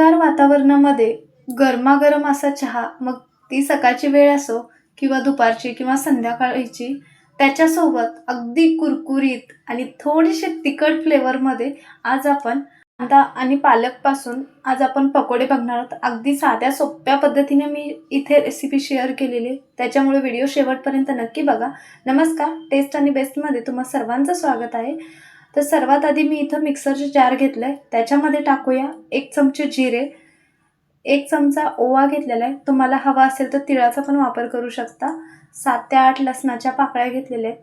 गार वातावरणामध्ये गरमागरम असा चहा मग ती सकाळची वेळ असो किंवा दुपारची किंवा संध्याकाळची त्याच्यासोबत अगदी कुरकुरीत आणि थोडीशी तिखट फ्लेवरमध्ये आज आपण कांदा आणि पालकपासून आज आपण पकोडे बघणार आहोत. अगदी साध्या सोप्या पद्धतीने मी इथे रेसिपी शेअर केलेली. आहे त्याच्यामुळे व्हिडिओ शेवटपर्यंत नक्की बघा. नमस्कार. टेस्ट आणि बेस्टमध्ये तुम्हा सर्वांचं स्वागत आहे. तर सर्वात आधी मी इथं मिक्सरचे जार घेतलं आहे त्याच्यामध्ये टाकूया एक चमचे जिरे. एक चमचा ओवा घेतलेला आहे. तुम्हाला हवा असेल तर तिळाचा पण वापर करू शकता. सात ते आठ लसणाच्या पाकळ्या घेतलेल्या आहेत.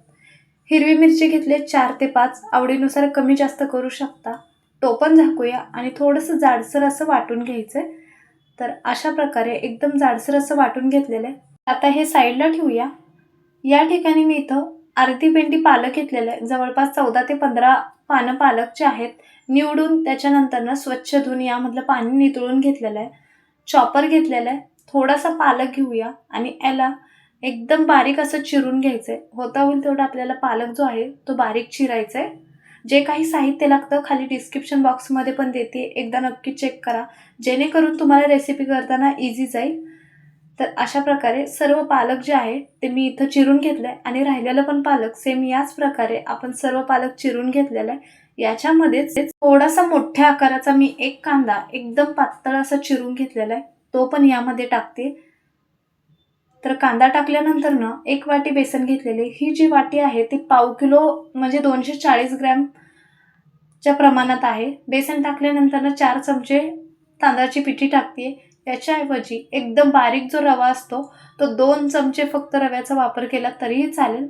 हिरवी मिरची घेतली चार ते पाच. आवडीनुसार कमी जास्त करू शकता. टोपण झाकूया आणि थोडंसं जाडसर असं वाटून घ्यायचं आहे तर अशा प्रकारे एकदम जाडसर असं वाटून घेतलेलं आहे. आता हे साईडला ठेवूया. या ठिकाणी मी इथं अर्धी पेंडी पालक घेतलेलं आहे. जवळपास चौदा ते पंधरा पानं पालकचे आहेत निवडून त्याच्यानंतरनं स्वच्छ धुवून यामधलं पाणी नितळून घेतलेलं आहे. चॉपर घेतलेलं आहे. थोडासा पालक घेऊया आणि याला एकदम बारीक असं चिरून घ्यायचं आहे होता होईल तेवढा आपल्याला पालक जो आहे तो बारीक चिरायचा आहे जे काही साहित्य लागतं खाली डिस्क्रिप्शन बॉक्समध्ये पण देते. एकदा नक्की चेक करा. जेणेकरून तुम्हाला रेसिपी करताना इझी जाईल. तर अशा प्रकारे सर्व पालक जे आहे ते मी इथं चिरून घेतलं आहे आणि राहिलेलं पण पालक सेम याच प्रकारे आपण सर्व पालक चिरून घेतलेला आहे. याच्यामध्येच थोडासा मोठ्या आकाराचा मी एक कांदा एकदम पातळ असा चिरून घेतलेला आहे. तो पण यामध्ये टाकते. तर कांदा टाकल्यानंतर ना एक वाटी बेसन घेतलेले. ही जी वाटी आहे ती पाव किलो म्हणजे दोनशे चाळीस ग्रॅमच्या प्रमाणात आहे. बेसन टाकल्यानंतर ना चार चमचे तांदळाची पिठी टाकते. याच्याऐवजी एकदम बारीक जो रवा असतो तो दोन चमचे फक्त रव्याचा वापर केला तरीही चालेल.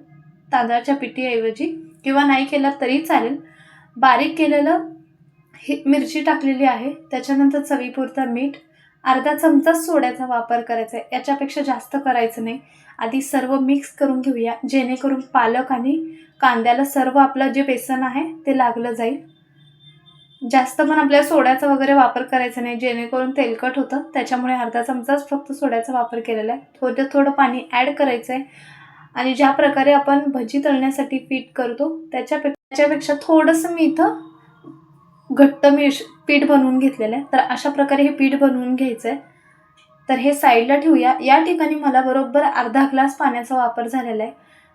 तांदळाच्या पिठीऐवजी किंवा नाही केला तरी चालेल. बारीक केलेलं ही मिरची टाकलेली आहे त्याच्यानंतर चवीपुरतं मीठ अर्धा चमचा सोड्याचा वापर करायचा आहे. याच्यापेक्षा जास्त करायचं नाही. आधी सर्व मिक्स करून घेऊया जेणेकरून पालक आणि कांद्याला सर्व आपलं जे बेसन आहे ते लागलं जाईल. जास्त पण आपल्याला सोड्याचा वगैरे वापर करायचा नाही जेणेकरून तेलकट होतं. त्याच्यामुळे अर्धा चमचाच फक्त सोड्याचा वापर केलेला आहे. थोडं थोडं पाणी ॲड करायचं आहे आणि ज्या प्रकारे आपण भजी तळण्यासाठी पीठ करतो त्याच्यापे त्याच्यापेक्षा थोडंसं मी इथं घट्ट मिश पीठ बनवून घेतलेलं आहे. तर अशा प्रकारे हे पीठ बनवून घ्यायचं आहे तर हे साईडला ठेवूया. या ठिकाणी मला बरोबर अर्धा ग्लास पाण्याचा वापर झालेला आहे.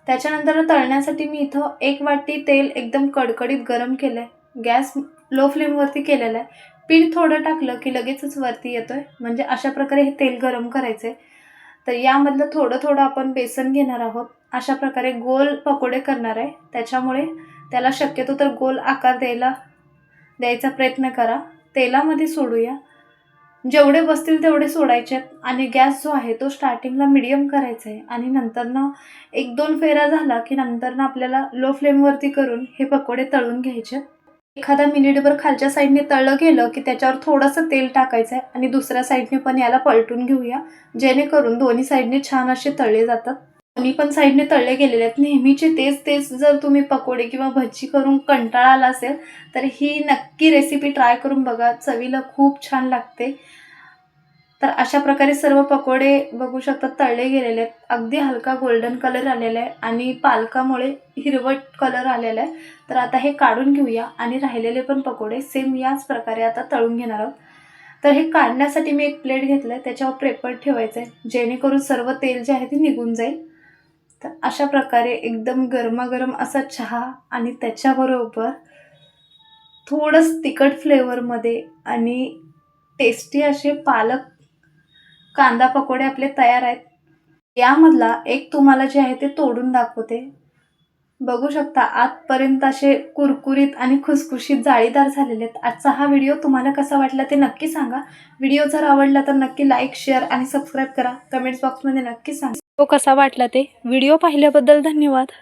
त्याच्यानंतर तळण्यासाठी मी इथं एक वाटी तेल एकदम कडकडीत गरम केलं आहे गॅस लो फ्लेमवरती केलेलं आहे. पीठ थोडं टाकलं की लगेचच वरती येतो आहे म्हणजे अशा प्रकारे हे तेल गरम करायचं आहे तर यामधलं थोडं थोडं आपण बेसन घेणार आहोत. अशा प्रकारे गोल पकोडे करणार आहे. त्याच्यामुळे त्याला शक्यतो तर गोल आकार द्यायला द्यायचा प्रयत्न करा. तेलामध्ये सोडूया. जेवढे बसतील तेवढे सोडायचे आहेत. आणि गॅस जो आहे तो स्टार्टिंगला मिडियम करायचा आहे. आणि नंतरनं एक दोन फेरा झाला की नंतरनं आपल्याला लो फ्लेमवरती करून हे पकोडे तळून घ्यायचे एखादा मिनिटभर खालच्या साईडने तळलं गेलं की त्याच्यावर थोडंसं तेल टाकायचं आहे आणि दुसऱ्या साईडने पण याला पलटून घेऊया जेणेकरून दोन्ही साईडने छान असे तळले जातात. दोन्ही पण साईडने तळले गेलेले आहेत. नेहमीचे तेच तेच जर तुम्ही पकोडे किंवा भजी करून कंटाळा आला असेल तर ही नक्की रेसिपी ट्राय करून बघा. चवीला खूप छान लागते. तर अशा प्रकारे सर्व पकोडे बघू शकता तळले गेलेले आहेत. अगदी हलका गोल्डन कलर आलेला आहे आणि पालकामुळे हिरवट कलर आलेला आहे. तर आता हे काढून घेऊया आणि राहिलेले पण पकोडे सेम याच प्रकारे आता तळून घेणार आहोत. तर हे काढण्यासाठी मी एक प्लेट घेतलं आहे त्याच्यावर पेपर ठेवायचं आहे जेणेकरून सर्व तेल जे आहे ते निघून जाईल. तर अशा प्रकारे एकदम गरमागरम असा चहा आणि त्याच्याबरोबर थोडंच तिखट फ्लेवरमध्ये आणि टेस्टी असे पालक कांदा पकोडे आपले तयार आहेत. यामधला एक तुम्हाला जे आहे ते तोडून दाखवते. बघू शकता आजपर्यंत असे कुरकुरीत आणि खुसखुशीत जाळीदार झालेले आहेत. आजचा हा व्हिडिओ तुम्हाला कसा वाटला ते नक्की सांगा. व्हिडिओ जर आवडला तर नक्की लाईक शेअर आणि सबस्क्राईब करा. कमेंट्स बॉक्समध्ये नक्की सांगा. तो कसा वाटला ते? व्हिडिओ पाहिल्याबद्दल धन्यवाद.